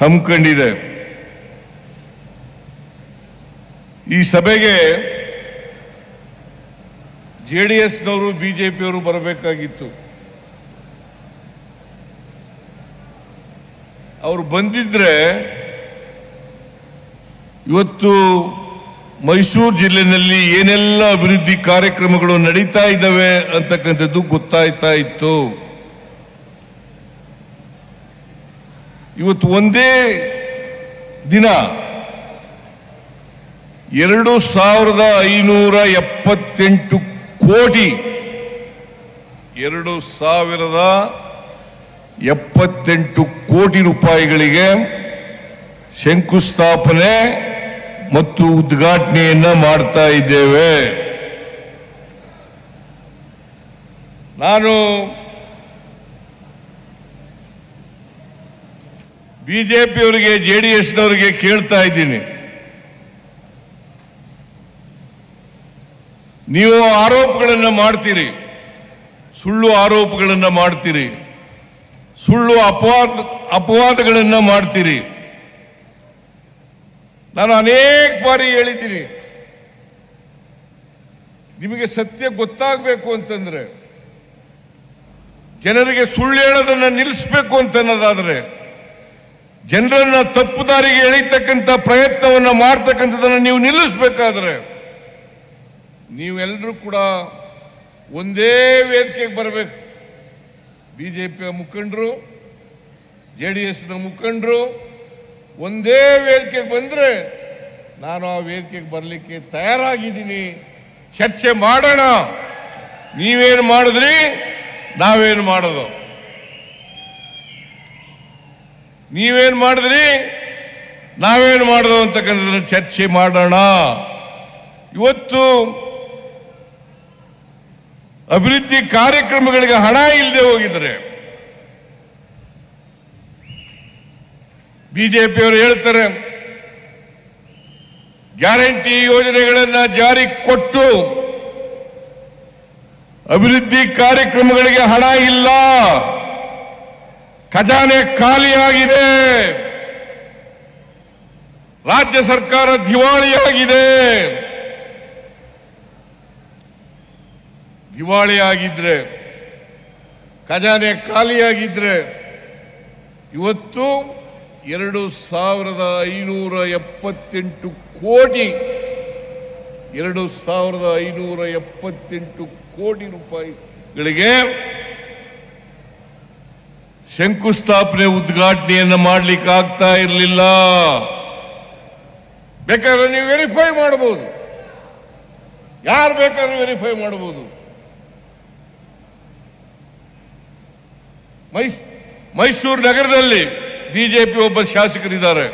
ಹಮ್ಮಿಕೊಂಡಿದೆ. ಈ ಸಭೆಗೆ ಜೆ ಡಿ ಎಸ್ನವರು ಬಿಜೆಪಿಯವರು ಬರಬೇಕಾಗಿತ್ತು. ಅವರು ಬಂದಿದ್ರೆ ಇವತ್ತು ಮೈಸೂರು ಜಿಲ್ಲೆನಲ್ಲಿ ಏನೆಲ್ಲ ಅಭಿವೃದ್ಧಿ ಕಾರ್ಯಕ್ರಮಗಳು ನಡೀತಾ ಇದ್ದಾವೆ ಅಂತಕ್ಕಂಥದ್ದು ಗೊತ್ತಾಯ್ತಾ ಇತ್ತು. ಇವತ್ತು ಒಂದೇ ದಿನ. ಎರಡು ಸಾವಿರದ ಐನೂರ ಎಪ್ಪತ್ತೆಂಟು ಕೋಟಿ. ಎರಡು ಸಾವಿರದ ಎಪ್ಪತ್ತೆಂಟು ಕೋಟಿ ರೂಪಾಯಿಗಳಿಗೆ ಶಂಕುಸ್ಥಾಪನೆ ಮತ್ತು ಉದ್ಘಾಟನೆಯನ್ನು ಮಾಡ್ತಾ ಇದ್ದೇವೆ. ನಾನು ಬಿಜೆಪಿಯವರಿಗೆ, ಜೆ ಡಿ ಎಸ್ನವರಿಗೆ ಕೇಳ್ತಾ ಇದ್ದೀನಿ. ನೀವು ಆರೋಪಗಳನ್ನು ಮಾಡ್ತೀರಿ. ಸುಳ್ಳು ಆರೋಪಗಳನ್ನು ಮಾಡ್ತೀರಿ. ಸುಳ್ಳು ಅಪವಾದ, ಅಪವಾದಗಳನ್ನು ಮಾಡ್ತೀರಿ. ನಾನು ಅನೇಕ ಬಾರಿ ಹೇಳಿದ್ದೀನಿ. ನಿಮಗೆ ಸತ್ಯ ಗೊತ್ತಾಗಬೇಕು ಅಂತಂದ್ರೆ, ಜನರಿಗೆ ಸುಳ್ಳು ಹೇಳೋದನ್ನು ನಿಲ್ಲಿಸಬೇಕು ಅಂತ ಅನ್ನೋದಾದ್ರೆ ಜನರನ್ನ ತಪ್ಪು ದಾರಿಗೆ ಎಳೀತಕ್ಕಂಥ ಪ್ರಯತ್ನವನ್ನ ಮಾಡ್ತಕ್ಕಂಥದನ್ನ ನೀವು ನಿಲ್ಲಿಸಬೇಕಾದ್ರೆ ನೀವೆಲ್ಲರೂ ಕೂಡ ಒಂದೇ ವೇದಿಕೆಗೆ ಬರಬೇಕು. ಬಿಜೆಪಿಯ ಮುಖಂಡರು ಜೆ ಡಿ ಎಸ್ನ ಮುಖಂಡರು ಒಂದೇ ವೇದಿಕೆಗೆ ಬಂದ್ರೆ ನಾನು ಆ ವೇದಿಕೆಗೆ ಬರಲಿಕ್ಕೆ ತಯಾರಾಗಿದ್ದೀನಿ. ಚರ್ಚೆ ಮಾಡೋಣ. ನೀವೇನು ಮಾಡಿದ್ರಿ, ನಾವೇನು ಮಾಡೋದು? ನೀವೇನು ಮಾಡಿದ್ರಿ? ನಾವೇನು ಮಾಡೋದು ಅಂತಕ್ಕಂಥದ್ದನ್ನ ಚರ್ಚೆ ಮಾಡೋಣ. ಇವತ್ತು ಅಭಿವೃದ್ಧಿ ಕಾರ್ಯಕ್ರಮಗಳಿಗೆ ಹಣ ಇಲ್ಲದೆ ಹೋಗಿದ್ರೆ ಬಿಜೆಪಿಯವರು ಹೇಳ್ತಾರೆ, ಗ್ಯಾರಂಟಿ ಯೋಜನೆಗಳನ್ನ ಜಾರಿ ಕೊಟ್ಟು ಅಭಿವೃದ್ಧಿ ಕಾರ್ಯಕ್ರಮಗಳಿಗೆ ಹಣ ಇಲ್ಲ. ಖಜಾನೆ ಖಾಲಿಯಾಗಿದೆ. ರಾಜ್ಯ ಸರ್ಕಾರ ದಿವಾಳಿಯಾಗಿದೆ. ದಿವಾಳಿಯಾಗಿದ್ರೆ, ಖಜಾನೆ ಖಾಲಿಯಾಗಿದ್ರೆ, ಇವತ್ತು ಎರಡು ಸಾವಿರದ ಐನೂರ ಎಪ್ಪತ್ತೆಂಟು ಕೋಟಿ, ಎರಡು ಸಾವಿರದ ಐನೂರ ಎಪ್ಪತ್ತೆಂಟು ಕೋಟಿ ರೂಪಾಯಿಗಳಿಗೆ ಶಂಕುಸ್ಥಾಪನೆ ಉದ್ಘಾಟನೆಯನ್ನು ಮಾಡಲಿಕ್ಕೆ ಆಗ್ತಾ ಇರಲಿಲ್ಲ. ಬೇಕಾದ್ರೆ ನೀವು ವೆರಿಫೈ ಮಾಡಬಹುದು ಯಾರು ಬೇಕಾದ್ರೂ ವೆರಿಫೈ ಮಾಡಬಹುದು ಮೈಸ್, ಮೈಸೂರು ನಗರದಲ್ಲಿ ಬಿಜೆಪಿ ಒಬ್ಬ ಶಾಸಕರಿದ್ದಾರೆ.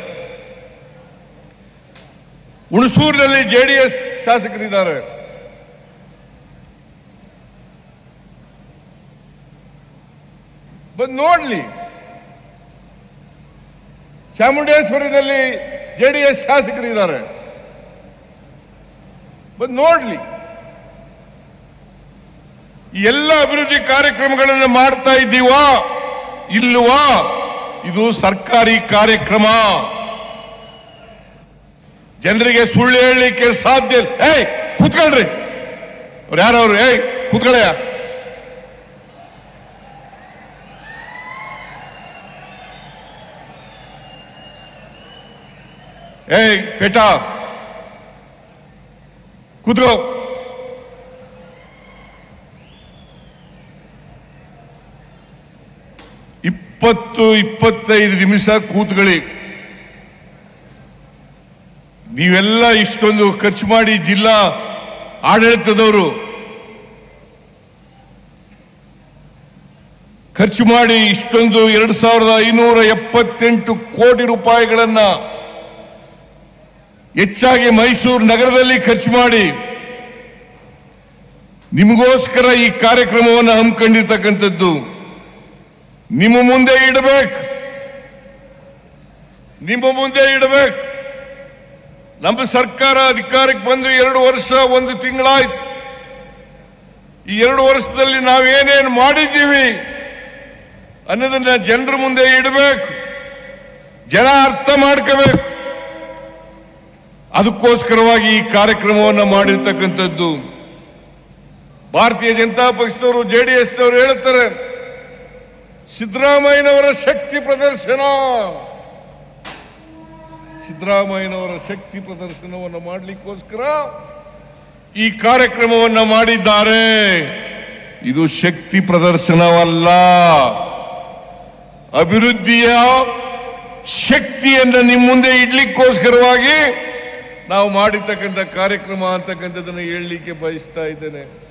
ಹುಣಸೂರಿನಲ್ಲಿ ಜೆಡಿಎಸ್ ಶಾಸಕರಿದ್ದಾರೆ. ಬಂದು ನೋಡ್ಲಿ. ಚಾಮುಂಡೇಶ್ವರಿನಲ್ಲಿ ಎಸ್ ಶಾಸಕರಿದ್ದಾರೆ. ಬಂದು ನೋಡ್ಲಿ. ಎಲ್ಲ ಅಭಿವೃದ್ಧಿ ಕಾರ್ಯಕ್ರಮಗಳನ್ನು ಮಾಡ್ತಾ ಇದ್ದೀವಾ, ಇಲ್ವಾ, ಇದು ಸರ್ಕಾರಿ ಕಾರ್ಯಕ್ರಮ. ಜನರಿಗೆ ಸುಳ್ಳು ಹೇಳಲಿಕ್ಕೆ ಸಾಧ್ಯ. ಏಯ್, ಕೂತ್ಕೊಳ್ರಿ. ಅವ್ರು ಯಾರವ್ರು? ಏಯ್, ಕೂತ್ಕೊಳ್ಳಯ್ಯ. ಏಯ್, ಪೇಟ. ಕೂತ್ಕೋ. ಇಪ್ಪತ್ತು, ಇಪ್ಪತ್ತೈದು ನಿಮಿಷ ಕೂತ್ಕೊಳ್ಳಿ. ನೀವೆಲ್ಲ ಇಷ್ಟೊಂದು ಖರ್ಚು ಮಾಡಿ ಜಿಲ್ಲಾ ಆಡಳಿತದವರು. ಖರ್ಚು ಮಾಡಿ ಇಷ್ಟೊಂದು ಎರಡು ಸಾವಿರದ ಐನೂರ ಎಪ್ಪತ್ತೆಂಟು ಕೋಟಿ ರೂಪಾಯಿಗಳನ್ನ ಹೆಚ್ಚಾಗಿ ಮೈಸೂರು ನಗರದಲ್ಲಿ ಖರ್ಚು ಮಾಡಿ ನಿಮಗೋಸ್ಕರ ಈ ಕಾರ್ಯಕ್ರಮವನ್ನು ಹಮ್ಮಿಕೊಂಡಿರ್ತಕ್ಕಂಥದ್ದು. ನಿಮ್ಮ ಮುಂದೆ ಇಡಬೇಕು. ನಿಮ್ಮ ಮುಂದೆ ಇಡಬೇಕು. ನಮ್ಮ ಸರ್ಕಾರ ಅಧಿಕಾರಕ್ಕೆ ಬಂದು ಎರಡು ವರ್ಷ, ಒಂದು ತಿಂಗಳಾಯ್ತು. ಈ ಎರಡು ವರ್ಷದಲ್ಲಿ ನಾವೇನೇನು ಮಾಡಿದ್ದೀವಿ ಅನ್ನೋದನ್ನ ಜನರ ಮುಂದೆ ಇಡಬೇಕು. ಜನ ಅರ್ಥ ಮಾಡ್ಕೋಬೇಕು. ಅದಕ್ಕೋಸ್ಕರವಾಗಿ ಈ ಕಾರ್ಯಕ್ರಮವನ್ನು ಮಾಡಿರ್ತಕ್ಕಂಥದ್ದು. ಭಾರತೀಯ ಜನತಾ ಪಕ್ಷದವರು, ಜೆ ಡಿ ಎಸ್ನವರು ಹೇಳುತ್ತಾರೆ ಸಿದ್ದರಾಮಯ್ಯನವರ ಶಕ್ತಿ ಪ್ರದರ್ಶನ. ಸಿದ್ದರಾಮಯ್ಯನವರ ಶಕ್ತಿ ಪ್ರದರ್ಶನವನ್ನು ಮಾಡಲಿಕ್ಕೋಸ್ಕರ ಈ ಕಾರ್ಯಕ್ರಮವನ್ನು ಮಾಡಿದ್ದಾರೆ. ಇದು ಶಕ್ತಿ ಪ್ರದರ್ಶನವಲ್ಲ. ಅಭಿವೃದ್ಧಿಯ ಶಕ್ತಿಯನ್ನು ನಿಮ್ಮ ಮುಂದೆ ಇಡ್ಲಿಕ್ಕೋಸ್ಕರವಾಗಿ ನಾವು ಮಾಡಿರ್ತಕ್ಕಂಥ ಕಾರ್ಯಕ್ರಮ ಅಂತಕ್ಕಂಥದ್ದನ್ನು ಹೇಳಲಿಕ್ಕೆ ಬಯಸ್ತಾ ಇದ್ದೇನೆ.